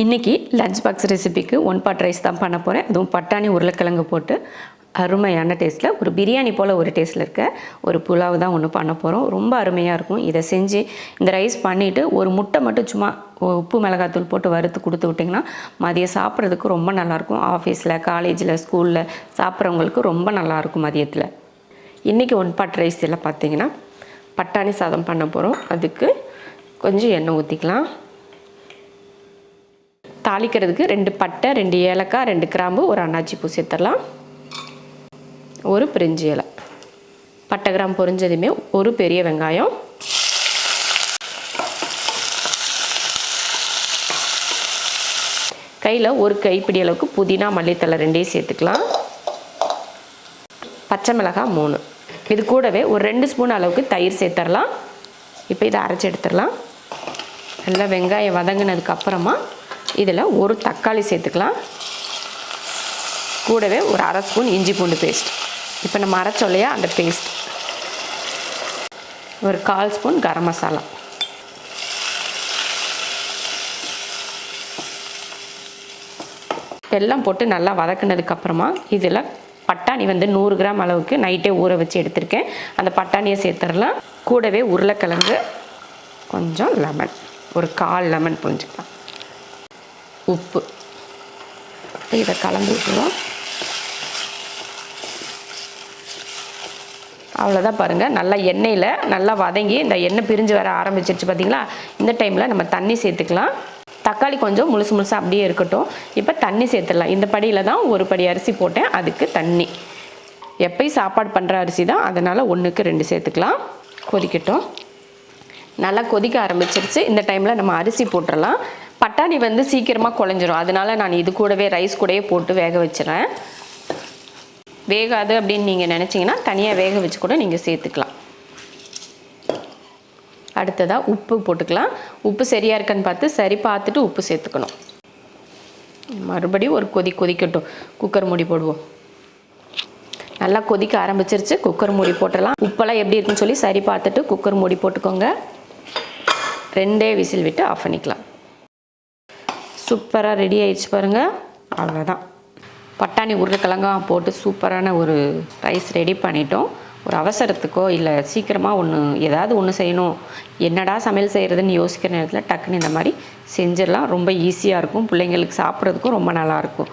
இன்றைக்கி lunch box ரெசிபிக்கு one pot rice தான் பண்ண போகிறேன் அதுவும் பட்டாணி உருளைக்கிழங்கு போட்டு அருமையான டேஸ்ட்டில் ஒரு பிரியாணி போல் ஒரு டேஸ்ட்டில் இருக்க ஒரு புலாவ் தான் ஒன்று பண்ண போகிறோம் ரொம்ப அருமையாக இருக்கும். இதை செஞ்சு இந்த ரைஸ் பண்ணிவிட்டு ஒரு முட்டை மட்டும் சும்மா உப்பு மிளகாத்தூள் போட்டு வறுத்து கொடுத்து விட்டிங்கன்னா மதியம் சாப்பிட்றதுக்கு ரொம்ப நல்லாயிருக்கும் ஆஃபீஸில் காலேஜில் ஸ்கூலில் சாப்பிட்றவங்களுக்கு ரொம்ப நல்லாயிருக்கும் மதியத்தில். இன்றைக்கி ஒன் பாட் ரைஸ் எல்லாம் பார்த்தீங்கன்னா பட்டாணி சாதம் பண்ண போகிறோம் அதுக்கு கொஞ்சம் எண்ணெய் ஊற்றிக்கலாம் தாளிக்கிறதுக்கு ரெண்டு பட்டை ரெண்டு ஏலக்காய் ரெண்டு கிராம்பு ஒரு அன்னாச்சி பூ சேர்த்துடலாம். ஒரு பிரிஞ்சி இலை. பட்டை கிராம் பொரிஞ்சதுமே ஒரு பெரிய வெங்காயம். கையில் ஒரு கைப்பிடி அளவுக்கு புதினா மல்லித்தலை ரெண்டையும் சேர்த்துக்கலாம். பச்சை மிளகாய் மூணு. இது கூடவே ஒரு ரெண்டு ஸ்பூன் அளவுக்கு தயிர் சேர்த்துடலாம். இப்போ இதை அரைச்சி எடுத்துடலாம். நல்லா வெங்காயம் வதங்கினதுக்கு அப்புறமா இதில் ஒரு தக்காளி சேர்த்துக்கலாம். கூடவே ஒரு அரை ஸ்பூன் இஞ்சி பூண்டு பேஸ்ட். இப்போ நம்ம அரைச்சோம் இல்லையா? அந்த பேஸ்ட். ஒரு கால் ஸ்பூன் கரம் மசாலா. எல்லாம் போட்டு நல்லா வதக்கினதுக்கப்புறமா இதில் பட்டாணி வந்து நூறு கிராம் அளவுக்கு நைட்டே ஊற வச்சு எடுத்திருக்கேன். அந்த பட்டாணியை சேர்த்துடலாம். கூடவே உருளைக்கிழங்கு கொஞ்சம் லெமன். ஒரு கால் லெமன் புரிஞ்சுக்கலாம் உப்பு. இதை கலந்து விட்டுருவோம். அவ்வளோதான் பாருங்கள் நல்லா எண்ணெயில் நல்லா வதங்கி இந்த எண்ணெய் பிரிஞ்சு வர ஆரம்பிச்சிருச்சு பார்த்தீங்களா இந்த டைமில் நம்ம தண்ணி சேர்த்துக்கலாம். தக்காளி கொஞ்சம் முழுசு முழுசாக அப்படியே இருக்கட்டும். இப்போ தண்ணி சேர்த்துடலாம். இந்த படியில் தான் ஒரு படி அரிசி போட்டேன். அதுக்கு தண்ணி. எப்பயும் சாப்பாடு பண்ணுற அரிசி தான். அதனால் ஒன்றுக்கு ரெண்டு சேர்த்துக்கலாம். கொதிக்கட்டும். நல்லா கொதிக்க ஆரம்பிச்சிருச்சு. இந்த டைமில் நம்ம அரிசி போட்டுடலாம். பட்டாணி வந்து சீக்கிரமாக குழஞ்சிரும். அதனால நான் இது கூடவே ரைஸ் கூடயே போட்டு வேக வச்சுறேன். வேகாது அப்படின்னு நீங்கள் நினச்சிங்கன்னா தனியாக வேக வச்சு கூட நீங்கள் சேர்த்துக்கலாம். அடுத்ததாக உப்பு போட்டுக்கலாம். உப்பு சரியாக இருக்கான்னு பார்த்து சரி பார்த்துட்டு உப்பு சேர்த்துக்கணும். மறுபடியும் ஒரு கொதி கொதிக்கட்டும். குக்கர் மூடி போடுவோம். நல்லா கொதிக்க ஆரம்பிச்சிருச்சு. குக்கர் மூடி போட்டுடலாம். உப்பெல்லாம் எப்படி இருக்குன்னு சொல்லி சரி பார்த்துட்டு குக்கர் மூடி போட்டுக்கோங்க. ரெண்டே விசில் விட்டு ஆஃப் பண்ணிக்கலாம். சூப்பராக ரெடி ஆயிடுச்சு பாருங்கள் அவ்வளோதான் பட்டாணி உருளைக்கிழங்காக போட்டு சூப்பரான ஒரு ரைஸ் ரெடி பண்ணிட்டோம். ஒரு அவசரத்துக்கோ இல்லை சீக்கிரமாக ஒன்று ஏதாவது ஒன்று செய்யணும். என்னடா சமையல் செய்கிறதுன்னு யோசிக்கிற நேரத்தில் டக்குன்னு இந்த மாதிரி செஞ்சிடலாம். ரொம்ப ஈஸியாக இருக்கும். பிள்ளைங்களுக்கு சாப்பிட்றதுக்கும் ரொம்ப நல்லாயிருக்கும்